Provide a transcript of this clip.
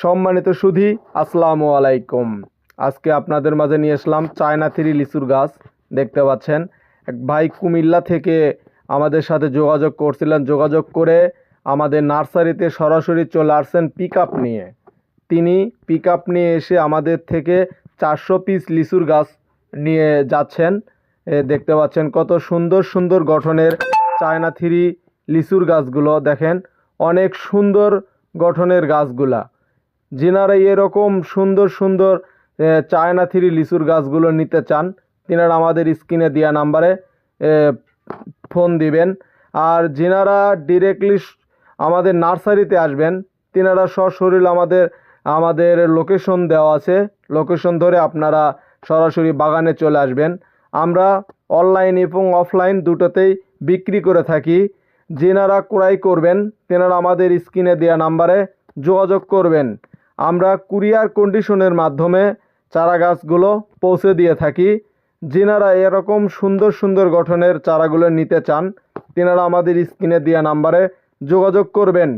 সম্মানিত সুধী, আসসালামু আলাইকুম। আজকে আপনাদের মাঝে নিয়ে আসলাম চায়না থ্রি লিচুর গাছ, দেখতে পাচ্ছেন। এক ভাই কুমিল্লা থেকে আমাদের সাথে যোগাযোগ করছিলেন। যোগাযোগ করে আমাদের নার্সারিতে সরাসরি চলে আসছেন পিক নিয়ে। তিনি পিক নিয়ে এসে আমাদের থেকে চারশো পিস লিচুর গাছ নিয়ে যাচ্ছেন। দেখতে পাচ্ছেন কত সুন্দর সুন্দর গঠনের চায়না থ্রি লিচুর গাছগুলো। দেখেন, অনেক সুন্দর গঠনের গাছগুলা। যিনারা এরকম সুন্দর সুন্দর চায়না থ্রি লিচুর গাছগুলো নিতে চান, তিনারা আমাদের স্ক্রিনে দেওয়া নাম্বারে ফোন দিবেন। আর যিনারা ডিরেক্টলি আমাদের নার্সারিতে আসবেন, তিনারা সশরীর আমাদের আমাদের লোকেশন দেওয়া আছে। লোকেশন ধরে আপনারা সরাসরি বাগানে চলে আসবেন। আমরা অনলাইন এবং অফলাইন দুটোতেই বিক্রি করে থাকি। যেনারা ক্রয় করবেন, তেনারা আমাদের স্ক্রিনে দেওয়া নাম্বারে যোগাযোগ করবেন। আমরা কুরিয়ার কন্ডিশনের মাধ্যমে চারা গাছগুলো পৌঁছে দিয়ে থাকি। যিনারা এরকম সুন্দর সুন্দর গঠনের চারাগুলো নিতে চান, তিনারা আমাদের স্ক্রিনে দেওয়া নাম্বারে যোগাযোগ করবেন।